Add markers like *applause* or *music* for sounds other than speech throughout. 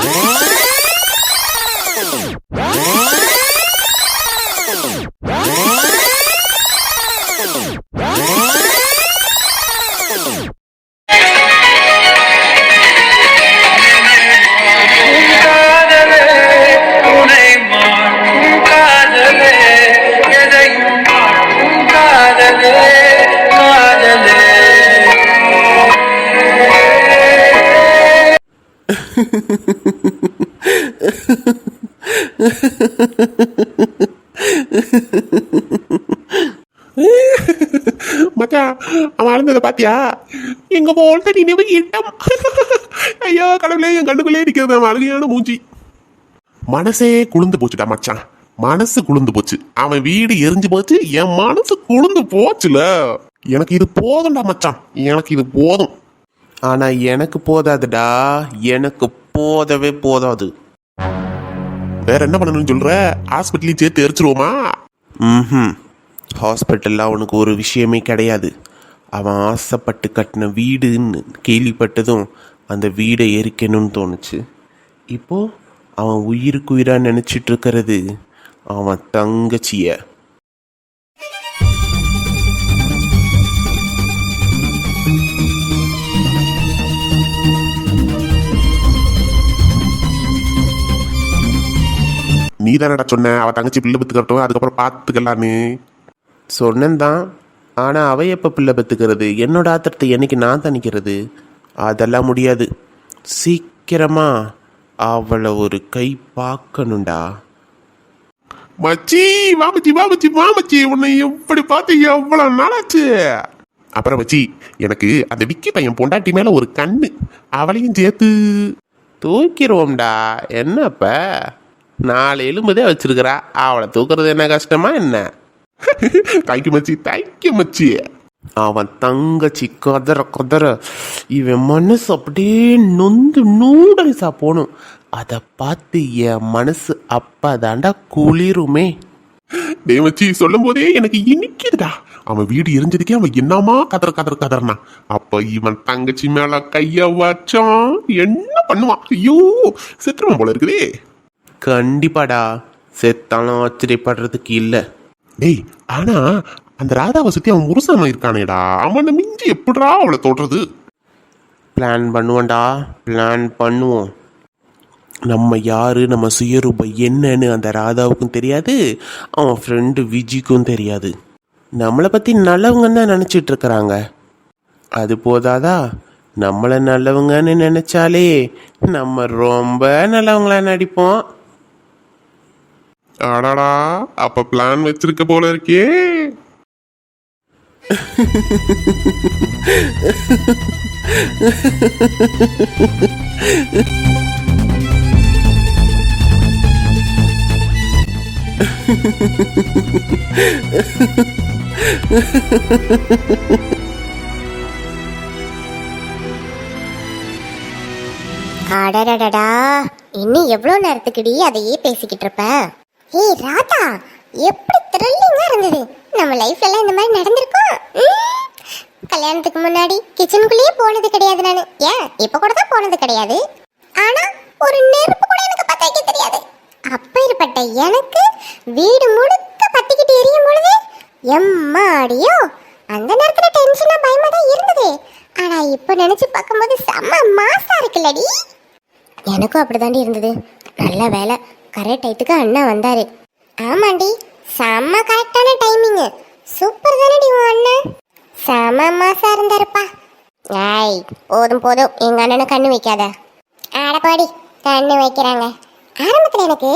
Oh! மச்சான் அவன் அழுந்ததை பாத்தியா? எங்க போல்த நினைவு இடம் ஐயோ கடவுளே என் கண்ணுக்குள்ளே நிக்கிறது அவன் அழுகையான மூஞ்சி. மனசே குளிந்து போச்சுடா மச்சான். மனசு குளிந்து போச்சு. அவன் வீடு எரிஞ்சு போச்சு என் மனசு குளிந்து போச்சுல. எனக்கு இது போதும்டா மச்சான். எனக்கு இது போதும். ஆனா எனக்கு போதாதுடா. எனக்கு போதவே போதாது. வேற என்ன பண்ணணும்னு சொல்ற? ஹாஸ்பிட்டலையும் சேர்த்து எரிச்சிருவோமா? ம் ஹாஸ்பிட்டலில் அவனுக்கு ஒரு விஷயமே கிடையாது. அவன் ஆசைப்பட்டு கட்டின வீடுன்னு கேள்விப்பட்டதும் அந்த வீடை எரிக்கணும்னு தோணுச்சு. இப்போ அவன் உயிருக்கு உயிராக நினச்சிட்டு இருக்கிறது. அவன் தங்கச்சிய. நீ தானடா சொன்ன. அவ தங்கச்சி பிள்ளை பெற்றுக்கட்டும் அதுக்கப்புறம் பார்த்துக்கலான்னு சொன்னேன்தான். ஆனால் அவ எப்போ பிள்ளை பெற்றுக்கிறது என்னோட ஆத்திரத்தை என்னைக்கு நான் தணிக்கிறது? அதெல்லாம் முடியாது. சீக்கிரமா அவளை ஒரு கை பார்க்கணும்டா. மச்சி வாமச்சி வாமச்சி வாமச்சி உன்னை எப்படி பார்த்து எவ்வளவு நாளாச்சு? அப்புறம் மச்சி எனக்கு அந்த விக்கி பையன் பொண்டாட்டி மேல ஒரு கண்ணு. அவளையும் சேர்த்து தூக்கிடுவோம்டா. என்னப்ப? நாலு எலும்புதே வச்சிருக்கிறா. அவளை தூக்குறது என்ன கஷ்டமா என்ன? தேங்க்யூ மச்சி. தேங்க்யூ மச்சி. அவன் தங்கச்சி கதற கதற. இவன் மனசு அப்படியே நொந்து நூடல்ஸா போகணும் அதை பார்த்து என் மனசு அப்பதாண்டா குளிருமே. தேவச்சி மச்சி சொல்லும் போதே எனக்கு இனிக்குதுடா. அவன் வீடு எரிஞ்சதுக்கே அவன் என்னமா கதற கதற கதறனா? அப்ப இவன் தங்கச்சி மேல கைய வச்சான் என்ன பண்ணுவான்? ஐயோ செத்துருவான் போல இருக்குதே. கண்டிப்பாடா. செத்தாலும் ஆச்சரியப்படுறதுக்கு இல்லை. டேய் ஆனா அந்த ராதாவை சுத்தி அவன் முருசனம் இருக்கானேடா. அவனை மிஞ்சி எப்படிடா அவளை தொடுறது பிளான் பண்ணுவோம்டா. பிளான் பண்ணுவோம். நம்ம யாரு நம்ம சுயரூபம் என்னன்னு அந்த ராதாவுக்கும் தெரியாது அவன் ஃப்ரெண்டு விஜிக்கும் தெரியாது. நம்மளை பத்தி நல்லவங்கன்னு தான் நினைச்சிட்டு இருக்கிறாங்க. அது போதாதா? நம்மளை நல்லவங்கன்னு நினைச்சாலே நம்ம ரொம்ப நல்லவங்களா நடிப்போம். அடடா அப்ப பிளான் வச்சிருக்க போல இருக்கே. அடடடடா இன்னும் எவ்வளோ நேரத்துக்குடி அதையே பேசிக்கிட்டு இருப்ப? ஏய் ராதா எப்படி த்ரில்லிங்கா இருந்தது. நம்ம லைஃப்ல எல்லாம் இந்த மாதிரி நடந்திருக்கும் கல்யாணத்துக்கு முன்னாடி கிச்சனுக்குள்ளேயே போனது கிடையாது நான். ஏன்? இப்ப கூட தான் போனது கிடையாது. ஆனா ஒரு நெருப்பு கூட எனக்கு பத்த தெரியாது. அப்பேற்பட்ட எனக்கு வீடு முழுக்க பத்திக்கிட்டு எரியும் பொழுது எம்மாடியோ அந்த நேரத்துல டென்ஷனா பயமா தான் இருந்தது. ஆனா இப்ப நினைச்சு பார்க்கும்போது செம்ம மாசா இருக்குல்லடி. எனக்கும் அப்படிதாண்டி இருந்தது. நல்ல வேலை. கரெக்ட் டயத்துக்கு அண்ணா வந்தாரு. ஆமாண்டி செம்ம கரெக்டான டைமிங்கு. சூப்பர் தானடி உன் அண்ணன் செம்ம மாசா இருந்தாருப்பா. ஆய் போதும் போதும். எங்க அண்ணனை கண்ணு வைக்காத. ஆடப்பாடி கண்ணு வைக்கிறாங்க. ஆரம்பத்துல எனக்கு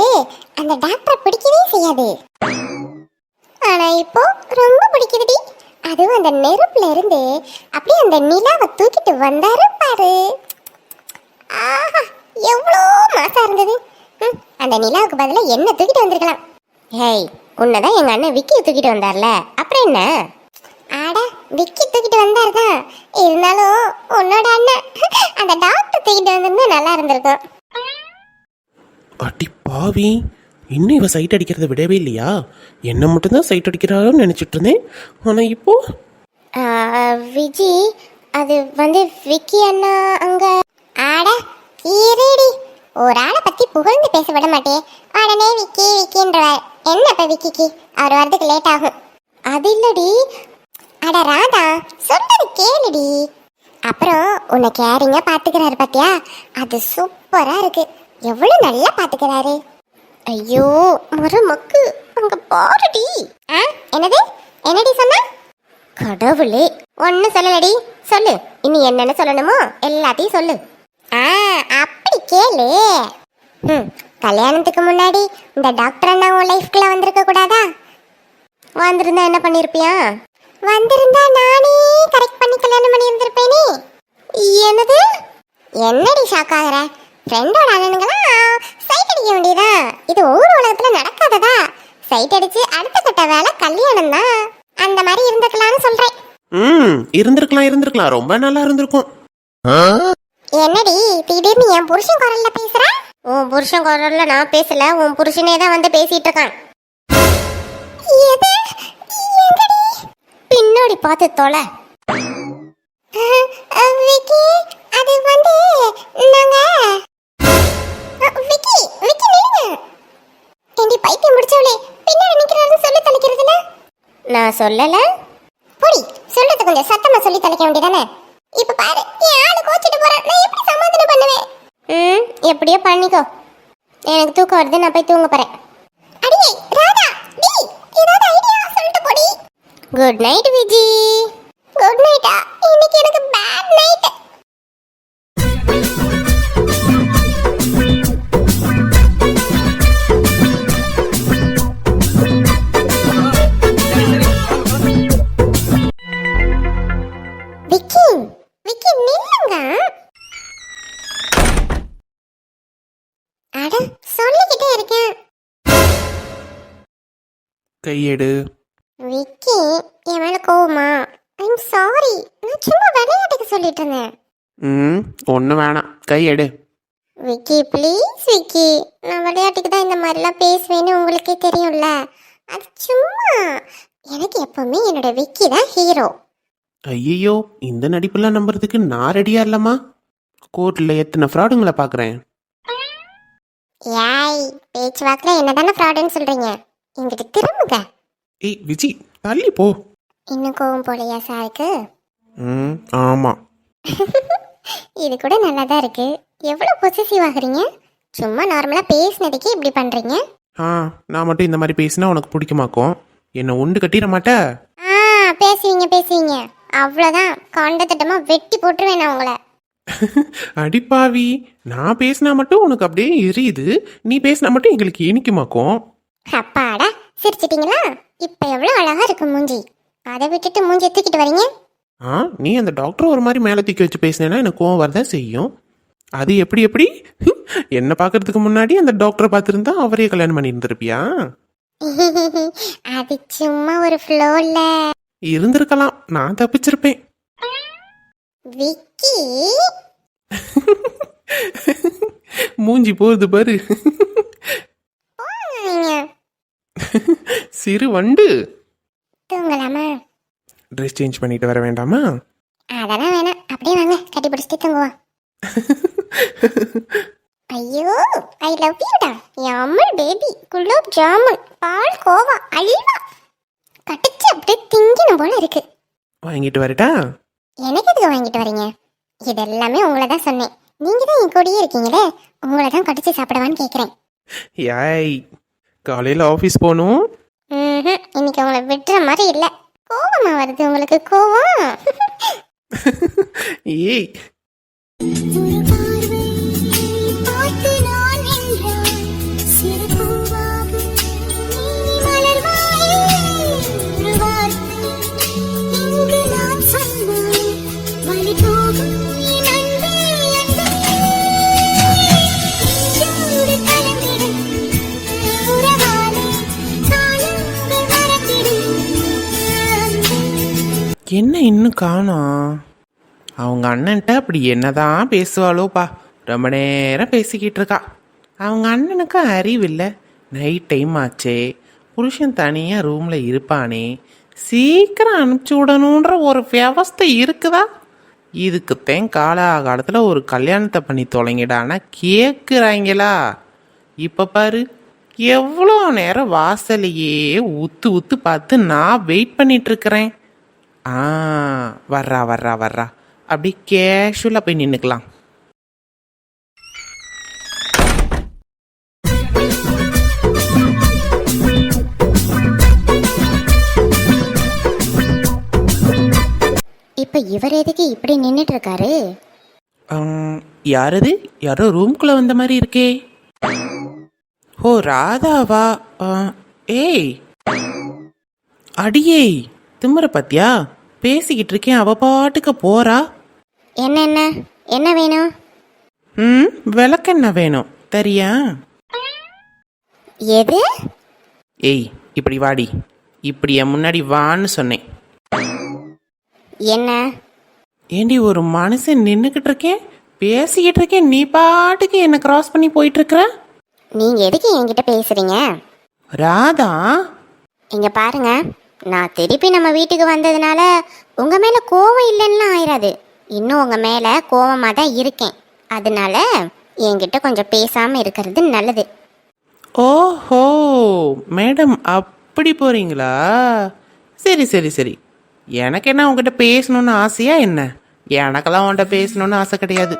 அந்த டாக்டரை பிடிக்கவே செய்யாது. ஆனா இப்போ ரொம்ப பிடிக்குதுடி. அதுவும் அந்த நெருப்புல இருந்து அப்படியே அந்த நிலாவை தூக்கிட்டு வந்தாரு பாரு. ஆஹா எவ்வளோ மாசா இருந்தது. அந்த நிலாவுக்கு பதிலா என்ன தூக்கிட்டு வந்திருக்கலாம். ஹேய் உன்னதான் எங்க அண்ணன் விக்கி தூக்கிட்டு வந்தார்ல. அப்புறம் என்ன? ஆட விக்கி தூக்கிட்டு வந்தார் தான் இருந்தாலும் உன்னோட அண்ணன் அந்த டாக்டர் தூக்கிட்டு வந்திருந்தா நல்லா இருந்திருக்கும். அடி பாவி இன்னும் இவ சைட் அடிக்கிறத விடவே இல்லையா? என்ன மட்டும்தான் சைட் அடிக்கிறான்னு நினைச்சிட்டு இருந்தேன். ஆனா இப்போ? விஜி அது வந்து விக்கி அண்ணா அங்க. ஆட கீரடி ஒரு ஆளை பற்றி புகழ்ந்து பேச விட மாட்டே. உடனே விக்கி விக்கின்றவர். என்ன இப்ப விக்கிக்கு? அவர் வரதுக்கு லேட் ஆகும். அது இல்லடி. அட ராதா சொல்றது கேளுடி. அப்புறம் உன்னை கேரிங்கா பாத்துக்கிறாரு பாத்தியா? அது சூப்பரா இருக்கு. எவ்வளவு நல்லா பாத்துக்கிறாரு. ஐயோ ஒரு மக்கு. அங்க பாருடி. ஆ என்னது? என்னடி சொன்ன? கடவுளே. ஒன்னு சொல்லலடி. சொல்லு. இனி என்னென்ன சொல்லணுமோ எல்லாத்தையும் சொல்லு. கேளு. ம் கல்யாணத்துக்கு முன்னாடி இந்த டாக்டர் அண்ணா உன் லைஃப்குள்ள வந்திருக்க கூடாதா? வந்திருந்தா என்ன பண்ணிருப்பியா? வந்திருந்தா நானே கரெக்ட் பண்ணி கல்யாணம் பண்ணி இருந்திருப்பேனே என்னது? என்னடி ஷாக் ஆகுற? ஃப்ரெண்டோட அண்ணனுங்களாம் சைட் அடிக்க வேண்டியதா? இது ஊர் உலகத்துல நடக்காததா? சைட் அடிச்சு அடுத்த கட்ட வேலை கல்யாணம் தான். அந்த மாதிரி இருந்துக்கலாம்னு சொல்றேன். ம் இருந்திருக்கலாம் இருந்திருக்கலாம். ரொம்ப நல்லா இருந்திருக்கும். என்னடி திடீர்னு என் புருஷன் குரல்ல பேசுற? உன் புருஷன் குரல்ல நான் பேசல உன் புருஷனே தான் வந்து பேசிட்டு இருக்கான். பின்னாடி பார்த்து தொலை. விக்கி அது வந்து நாங்க விக்கி விக்கி நில்லுங்க. ஏண்டி பைத்தியம் முடிச்சவளே பின்னாடி நிக்கிறாருன்னு சொல்லி தொலைக்கிறதுல? நான் சொல்லல. போடி சொல்றது கொஞ்சம் சத்தமா சொல்லி தொலைக்க வேண்டியதானே? இப்ப பாரு என் ஆளு கோச்சிட்டு போறான் நான் எப்படி சமாதானம் பண்ணுவேன்? ம் எப்படியோ பண்ணிக்கோ. எனக்கு தூக்கம் வருது நான் போய் தூங்க போறேன். அடியே ராதா டி ஏதாவது ஐடியா சொல்லிட்டு போடி. Good night Viji. குட் நைட்டா இன்னைக்கு எனக்கு பேட் நைட் கையெடு. விக்கி என் மேல கோவமா? ஐம் சாரி நான் சும்மா விளையாட்டுக்கு சொல்லிட்டு இருந்தேன் ம் ஒன்றும் வேணாம். கையெடு. விக்கி ப்ளீஸ் விக்கி. நான் விளையாட்டுக்கு தான் இந்த மாதிரிலாம் பேசுவேன்னு உங்களுக்கே தெரியும்ல. அது சும்மா. எனக்கு எப்பவுமே என்னோட விக்கி தான் ஹீரோ ஐயையோ இந்த நடிப்பெல்லாம் நம்புறதுக்கு நான் ரெடியா இல்லம்மா? கோர்ட்டில் எத்தனை ஃப்ராடுங்களை பார்க்குறேன்? ஏய் பேச்சு வாக்குல என்னதானே ஃப்ராடுன்னு சொல்றீங்க? இங்கிட்டு திரும்புங்க. ஏய் விஜி தள்ளி போ. இன்னும் கோவம் போலையா சாருக்கு? ம் ஆமாம் *laughs* இது கூட நல்லா தான் இருக்கு எவ்வளோ பொசசிவ் ஆகுறீங்க சும்மா நார்மலாக பேசினதுக்கே இப்படி பண்ணுறீங்க ஆ நான் மட்டும் இந்த மாதிரி பேசினா உனக்கு பிடிக்குமாக்கும்? என்னை உண்டு கட்டிட மாட்டே? ஆ பேசுவீங்க பேசுவீங்க. அவ்வளோதான் கண்ட திட்டமாக வெட்டி போட்டுருவேன் நான் உங்களை. *laughs* அடிப்பாவி நான் பேசினா மட்டும் உனக்கு அப்படியே எரியுது. நீ பேசினா மட்டும் எங்களுக்கு இனிக்குமாக்கும்? அப்பாடா சிரிச்சிட்டீங்களா? இப்போ எவ்வளோ அழகா இருக்கு மூஞ்சி. அதை விட்டுட்டு மூஞ்சி தூக்கிட்டு வரீங்க? ஆ நீ அந்த டாக்டர் ஒரு மாதிரி மேலே தூக்கி வச்சு பேசினேன்னா எனக்கு கோவம் வரதான் செய்யும். அது எப்படி எப்படி? என்ன பார்க்கறதுக்கு முன்னாடி அந்த டாக்டரை பார்த்துருந்தா அவரே கல்யாணம் பண்ணி இருந்திருப்பியா *laughs* அது சும்மா ஒரு ஃப்ளோல இருந்திருக்கலாம். நான் தப்பிச்சிருப்பேன். விக்கி. மூஞ்சி போகுது பாரு. நீங்க *laughs* சிறு வண்டு. தூங்கலாமா? ட்ரெஸ் சேஞ்ச் பண்ணிட்டு வர வேண்டாமா? அதெல்லாம் வேணாம். அப்படியே வாங்க. கட்டி பிடிச்சிட்டு தூங்குவோம். *laughs* ஐயோ ஐ லவ் யூடா அம்மல் பேபி குலோப் ஜாமுன். பால் கோவா. அல்வா. கட்டிச்சு அப்படியே திங்கணும் போல இருக்கு. வாங்கிட்டு வரட்டா? எனக்கு எதுக்கு வாங்கிட்டு வரீங்க? இது எல்லாமே உங்களை தான் சொன்னேன். நீங்க தான் என் கூடயே இருக்கீங்களே? உங்களை தான் கடிச்சு சாப்பிடவான்னு கேட்குறேன் யாய் காலையில் ஆஃபீஸ் போகணும். இன்னைக்கு உங்களை விட்டுற மாதிரி இல்லை. கோவமா வருது உங்களுக்கு. கோவம். *laughs* ஏய். இன்னும் காணோம் அவங்க அண்ணன்ட்ட அப்படி என்னதான் பேசுவாளோப்பா. ரொம்ப நேரம் பேசிக்கிட்டு இருக்கா. அவங்க அண்ணனுக்கு அறிவில்லை. நைட் டைம் ஆச்சே. புருஷன் தனியாக ரூமில் இருப்பானே. சீக்கிரம் அனுப்பிச்சி விடணுன்ற ஒரு வியவஸ்தை இருக்குதா? இதுக்குத்தான் காலாகாலத்தில் ஒரு கல்யாணத்தை பண்ணி தொலைங்கிடானா கேட்குறாங்களா இப்போ பாரு. எவ்வளோ நேரம் வாசலையே உத்து உத்து பார்த்து நான் வெயிட் பண்ணிட்டு இருக்கிறேன். ஆ வர்றா வர்றா வர்றா. அப்படி கேஷுவலாக போய் நின்றுக்கலாம் இப்ப இவர் எதுக்கு இப்படி நின்னுட்டு இருக்காரு யாரது? யாரோ ரூம்குள்ளே வந்த மாதிரி இருக்கே. ஓ ராதாவா? ஏய். அடியே. திமுற பாத்தியா? பேசிக்கிட்டு இருக்கேன் அவ பாட்டுக்கு போறா. என்ன என்ன? என்ன வேணும்? ம் விளக்கெண்ண வேணும். தெரியா? எது? ஏய் இப்படி வாடி. இப்படி என் முன்னாடி வான்னு சொன்னேன். என்ன? ஏண்டி ஒரு மனுஷன் நின்றுக்கிட்டு இருக்கேன்? பேசிக்கிட்டு இருக்கேன் நீ பாட்டுக்கு என்ன கிராஸ் பண்ணி போயிட்டு இருக்கிற நீங்க எதுக்கு என்கிட்ட பேசுறீங்க? ராதா? இங்க பாருங்க. நான் திருப்பி நம்ம வீட்டுக்கு வந்ததுனால உங்க மேல கோவம் இல்லைன்னா ஆயிராது. இன்னும் உங்க மேல கோவமா தான் இருக்கேன். அதனால என்கிட்ட கொஞ்சம் பேசாம இருக்கிறது நல்லது. ஓஹோ மேடம் அப்படி போறீங்களா? சரி சரி சரி. எனக்கு என்ன உங்ககிட்ட பேசணும்னு ஆசையா என்ன? எனக்கெல்லாம் உன்கிட்ட பேசணும்னு ஆசை கிடையாது.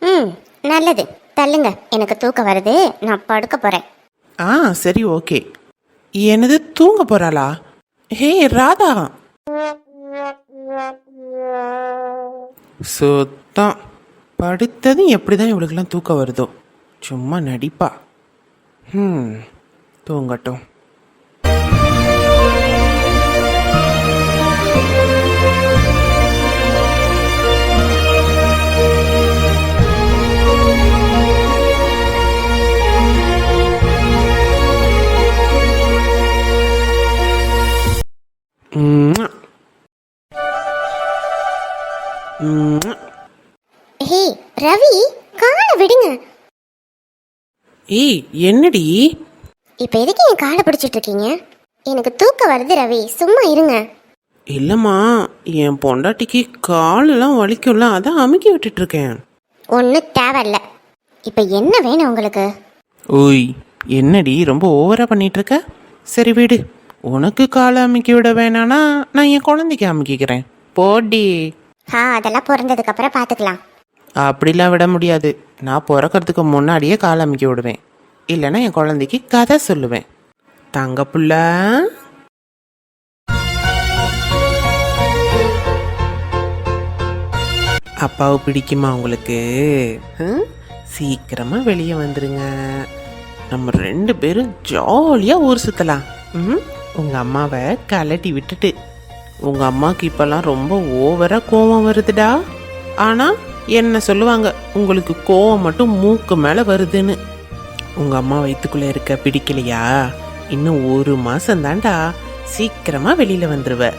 ம் நல்லது. தள்ளுங்க. எனக்கு தூக்கம் வருது. நான் படுக்க போறேன். ஆ சரி ஓகே. என்னது தூங்க போறாளா? ஹே ராதா. சுத்தம் படுத்ததும் எப்படி தான் இவளுக்கெல்லாம் தூக்கம் வருதோ? சும்மா நடிப்பா. ம் தூங்கட்டும். ஏய் என்னடி? இப்போ எதுக்கு என் காலை பிடிச்சிட்டு இருக்கீங்க? எனக்கு தூக்கம் வருது ரவி சும்மா இருங்க. இல்லைம்மா என் பொண்டாட்டிக்கு காலெல்லாம் வலிக்கும்ல அதான் அமுக்கி விட்டுட்டு இருக்கேன். ஒன்றும் தேவையில்ல. இப்போ என்ன வேணும் உங்களுக்கு? ஓய் என்னடி ரொம்ப ஓவரா பண்ணிட்டு இருக்க? சரி விடு உனக்கு காலை அமுக்கி விட வேணானா நான் என் குழந்தைக்கு அமுக்கிக்கிறேன். போடி. ஆ அதெல்லாம் பிறந்ததுக்கு அப்புறம் பார்த்துக்கலாம் அப்படிலாம் விட முடியாது. நான் பிறக்கறதுக்கு முன்னாடியே கால் அமுக்கி விடுவேன். இல்லைன்னா என் குழந்தைக்கு கதை சொல்லுவேன். தங்க புள்ள. அப்பாவை பிடிக்குமா உங்களுக்கு? சீக்கிரமாக வெளியே வந்துருங்க. நம்ம ரெண்டு பேரும் ஜாலியாக ஊர் சுற்றலாம் ம்? உங்கள் அம்மாவை கலட்டி விட்டுட்டு. உங்கள் அம்மாவுக்கு இப்போல்லாம் ரொம்ப ஓவராக கோவம் வருதுடா. ஆனால் என்ன சொல்லுவாங்க உங்களுக்கு கோவம் மட்டும் மூக்கு மேல வருதுன்னு. உங்க அம்மா வயித்துக்குள்ள இருக்க பிடிக்கலையா? இன்னும் ஒரு மாசம் தான்டா சீக்கிரமா வெளியில வந்துருவ.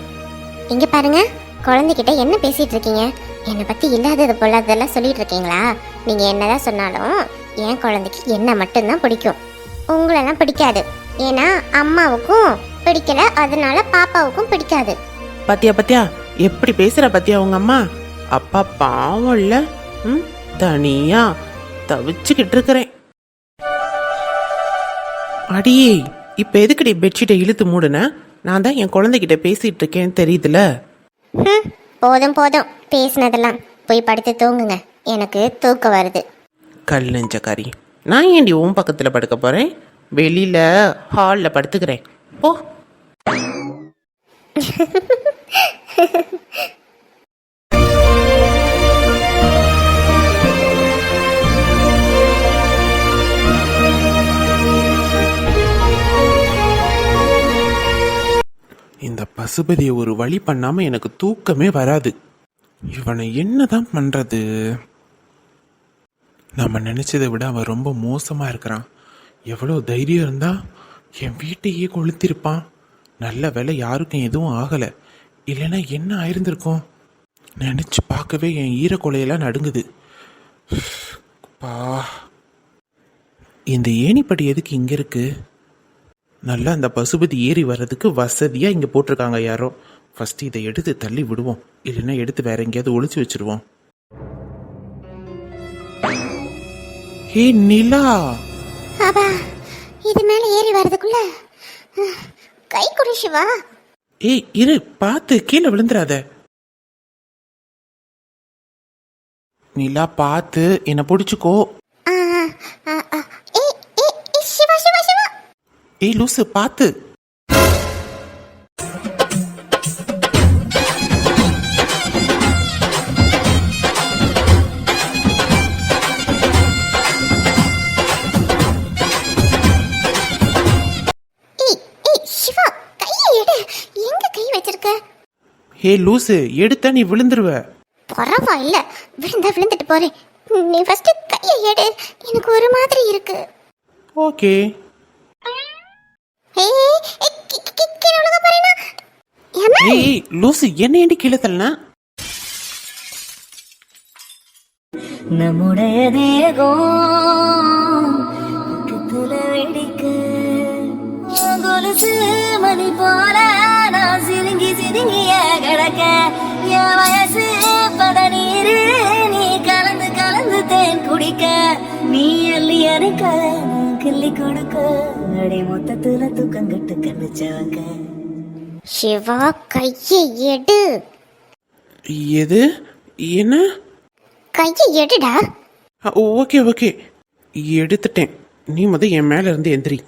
இங்க பாருங்க குழந்தைகிட்ட என்ன பேசிட்டு இருக்கீங்க? என்னை பத்தி இல்லாதது பொல்லாததெல்லாம் சொல்லிட்டு இருக்கீங்களா? நீங்க என்னதான் சொன்னாலும் என் குழந்தைக்கு என்ன மட்டும்தான் பிடிக்கும். உங்களெல்லாம் பிடிக்காது. ஏன்னா அம்மாவுக்கும் பிடிக்கல அதனால பாப்பாவுக்கும் பிடிக்காது. பாத்தியா பாத்தியா? எப்படி பேசுற பாத்தியா உங்க அம்மா? அப்பா பாவம் இல்ல ம் தனியா தவிச்சுக்கிட்டு இருக்கிறேன் அடியே இப்ப எதுக்குடி பெட்ஷீட்டை இழுத்து மூடுன? நான் தான் என் குழந்தைகிட்ட பேசிட்டு இருக்கேன்னு தெரியுதுல? ஹம், போதும் போதும். பேசினதெல்லாம். போய் படுத்து தூங்குங்க. எனக்கு தூக்கம் வருது. கல் நெஞ்சக்காரி நான் ஏண்டி உன் பக்கத்துல படுக்க போறேன்? வெளியில ஹால்ல படுத்துக்கிறேன். போ. *laughs* இந்த பசுபதியை ஒரு வழி பண்ணாம எனக்கு தூக்கமே வராது. இவனை என்னதான் பண்றது? நம்ம நினைச்சதை விட அவன் ரொம்ப மோசமா இருக்கிறான். எவ்வளோ தைரியம் இருந்தா என் வீட்டையே கொளுத்திருப்பான். நல்ல வேலை யாருக்கும் எதுவும் ஆகலை. இல்லைன்னா என்ன ஆயிருந்திருக்கும்? நினைச்சு பார்க்கவே என் ஈரக்கொலையெல்லாம் நடுங்குது. பா இந்த ஏணிப்படி எதுக்கு இங்க இருக்கு? நல்லா அந்த பசுபதி ஏறி வர்றதுக்கு வசதியா இங்க போட்டிருக்காங்க யாரோ. ஃபர்ஸ்ட் இதை எடுத்து தள்ளி விடுவோம். இல்லைன்னா எடுத்து வேற எங்கேயாவது ஒளிச்சு வச்சிருவோம். ஹே நிலா! அப்பா இது மேலே ஏறி வர்றதுக்குள்ள கை கொடு சிவா. ஏய் இரு பார்த்து கீழே விழுந்துடாத நிலா பார்த்து என்னை பிடிச்சிக்கோ ஆ, ஆ, ஆ. ஏய், ஏய், ஏய், சிவா சிவா சிவா ஏய் லூசு பார்த்து ஹே லூசு எடுத்தா நீ விழுந்துருவ. பரவாயில்ல. விழுந்தா விழுந்துட்டு போறேன். நீ ஃபர்ஸ்ட் கையை எடு. எனக்கு ஒரு மாதிரி இருக்கு. ஓகே. ஏய் லூசு என்ன ஏண்டி கீழே தள்ளனா? நம்முடைய தேகம் பக்கத்துல வெடிக்க கொலுசு மணி போல நான் சிறுங்கி சிறுங்கிய கிடக்க என் வயசு பதநீரு நீ கலந்து கலந்து தேன் குடிக்க நீ அள்ளி அணைக்க கிள்ளி கொடுக்க. அடி மொத்தத்துல தூக்கம் கட்டு கண்டுச்சவங்க சிவா கையை எடு. எது? என்ன? கையை எடுடா. Okay okay. எடுத்துட்டேன். நீ முத என் மேல இருந்து எந்திரி.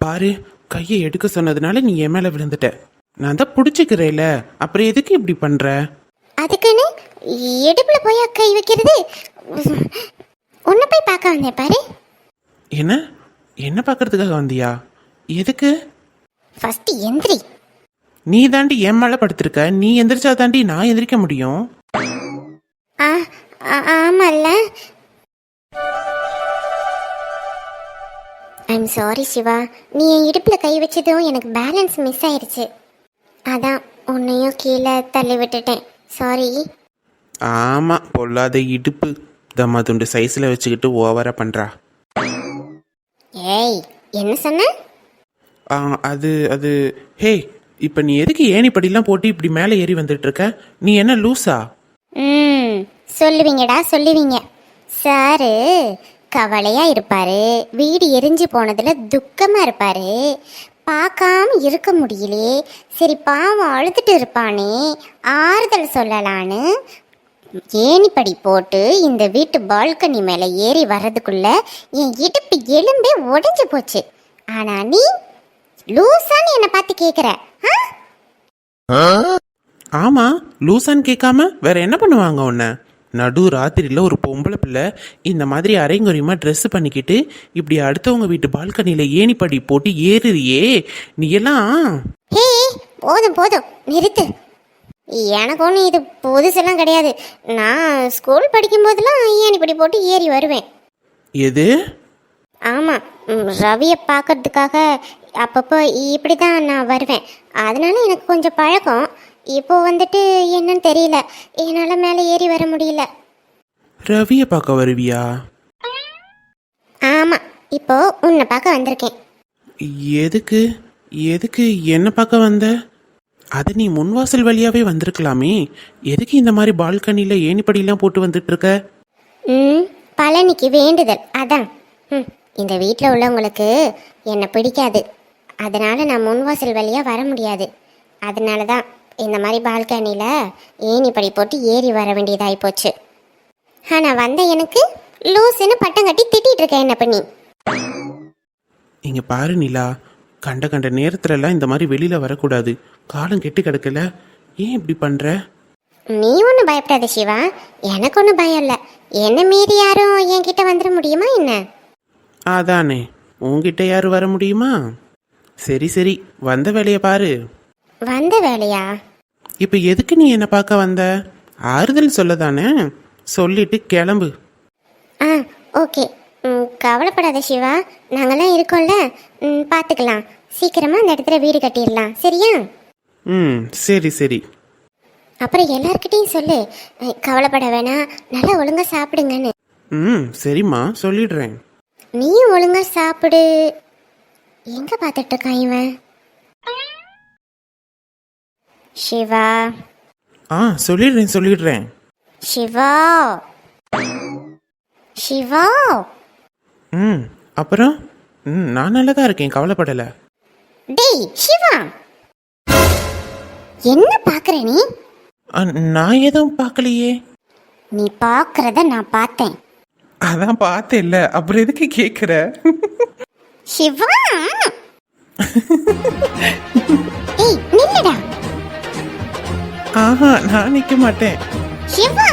பாரு கையை எடுக்க சொன்னதுனால நீ என் மேல விழுந்துட்ட. நான் தான் பிடிச்சிக்கிறேல. அப்புறம் எதுக்கு இப்படி பண்ற? அதுக்குன்னு இடுப்புல போய் கை வைக்கிறது. உன்னை போய் பார்க்க வந்தேன் பாரு. என்ன? என்ன பார்க்கறதுக்காக வந்தியா? எதுக்கு? ஃபர்ஸ்ட் எந்திரி. நீ தாண்டி என் மேல படுத்திருக்க. நீ எந்திரிச்சா தாண்டி நான் எந்திரிக்க முடியும். ஆ ஆ- ஆமால்ல. I'm sorry Siva. நீ என் இடுப்பில் கை வச்சதும் எனக்கு பேலன்ஸ் மிஸ் ஆயிருச்சு. அதான் உன்னையும் கீழே தள்ளி விட்டுட்டேன். சாரி ஆமா பொல்லாத இடுப்பு. தம்மா துண்டு சைஸ்ல வச்சுக்கிட்டு ஓவரா பண்றா. ஏய் என்ன சொன்ன? ஆ, அது அது ஹே இப்போ நீ எதுக்கு ஏணிப்படிலாம் போட்டு இப்படி மேலே ஏறி வந்துட்டு இருக்க நீ என்ன லூசா? ம் சொல்லுவீங்கடா சொல்லுவீங்க. சாரு கவலையா இருப்பாரு. வீடு எரிஞ்சு போனதுல துக்கமா இருப்பாரு. பார்க்காம இருக்க முடியலையே சரி பாவம் அழுதுட்டு இருப்பானே. ஆறுதல் சொல்லலான்னு ஏணிப்படி போட்டு இந்த வீட்டு பால்கனி மேலே ஏறி வர்றதுக்குள்ள என் இடுப்பு எலும்பே உடைஞ்சு போச்சு. ஆனா நீ லூசான்னு என்னை பார்த்து கேட்குற ஆமா லூசான்னு கேட்காம வேற என்ன பண்ணுவாங்க உன்னை? நடு ராத்திரியில் ஒரு பொம்பளை பிள்ளை இந்த மாதிரி அரைங்குறையமாக ட்ரெஸ் பண்ணிக்கிட்டு இப்படி அடுத்தவங்க வீட்டு பால்கனியில் ஏணிப்படி போட்டு ஏறுறியே. நீ எல்லாம் போதும் போதும். நிறுத்து. எனக்கு ஒன்றும் இது புதுசெல்லாம் கிடையாது. நான் ஸ்கூல் படிக்கும்போதெல்லாம் ஏன் இப்படி போட்டு ஏறி வருவேன். எது? ஆமாம் ரவியை பார்க்கறதுக்காக அப்பப்போ இப்படி தான் நான் வருவேன். அதனால எனக்கு கொஞ்சம் பழக்கம். இப்போ வந்துட்டு என்னன்னு தெரியல. என்னால் மேலே ஏறி வர முடியல. ரவியை பார்க்க வருவியா? ஆமாம் இப்போ உன்னை பார்க்க வந்திருக்கேன். எதுக்கு? எதுக்கு? என்ன பார்க்க வந்த? அது நீ முன்வாசல் வழியாவே வந்திருக்கலாமே. எதுக்கு இந்த மாதிரி பால்கனியில் ஏணிப்படியெல்லாம் போட்டு வந்துட்டு இருக்க ம் பழனிக்கு வேண்டுதல். அதான். ம் இந்த வீட்டில் உள்ளவங்களுக்கு என்னை பிடிக்காது. அதனால் நான் முன்வாசல் வழியாக வர முடியாது. அதனால தான் இந்த மாதிரி பால்கனியில் ஏணிப்படி போட்டு ஏறி வர வேண்டியதாகி போச்சு. ஆனால் வந்த எனக்கு லூசுன்னு பட்டம் கட்டி திட்டிகிட்டு இருக்கேன் என்ன பண்ணி? இங்க பாரு நிலா கண்ட கண்ட நேரத்துலலாம் இந்த மாதிரி வெளியில வரக்கூடாது. காலம் கெட்டு கிடக்கல. ஏன் இப்படி பண்ற? நீ ஒன்றும் பயப்படாத சிவா. எனக்கு ஒன்றும் பயம் இல்லை. என்ன மீறி யாரும் என்கிட்ட வந்துட முடியுமா என்ன? அதானே. உன்கிட்ட யாரு வர முடியுமா? சரி சரி. வந்த வேலையை பாரு. வந்த வேலையா? இப்போ எதுக்கு நீ என்னை பார்க்க வந்த? ஆறுதல் சொல்லதானே? சொல்லிட்டு கிளம்பு. ஆ ஓகே. கவலைப்படாத சிவா. நாங்கெல்லாம் இருக்கோம்ல. பார்த்துக்கலாம் சீக்கிரமா அந்த இடத்துல வீடு கட்டிடலாம். சரியா? ம் சரி சரி. அப்புறம் எல்லார்கிட்டையும் சொல்லு. கவலைப்பட வேணாம். நல்லா ஒழுங்கா சாப்பிடுங்கன்னு. ம் சரிம்மா. சொல்லிடுறேன். நீயும் ஒழுங்கா சாப்பிடு. எங்க பார்த்துட்டு இருக்கான் இவன்? சிவா. ஆ சொல்லிடுறேன் சொல்லிடுறேன். சிவா. சிவா. ம் அப்புறம்? ம் நான் நல்லா தான் இருக்கேன் கவலைப்படலை. டேய் சிவா! என்ன பாக்குற நீ? நான் எதுவும் பார்க்கலையே நீ பாக்குறத நான் பார்த்தேன். அதான் பார்த்தேன் இல்லை அப்புறம் எதுக்கு கேட்குற சிவா! ஏய் நில்லுடா. ஆஹா நான் நிற்க மாட்டேன். சிவா!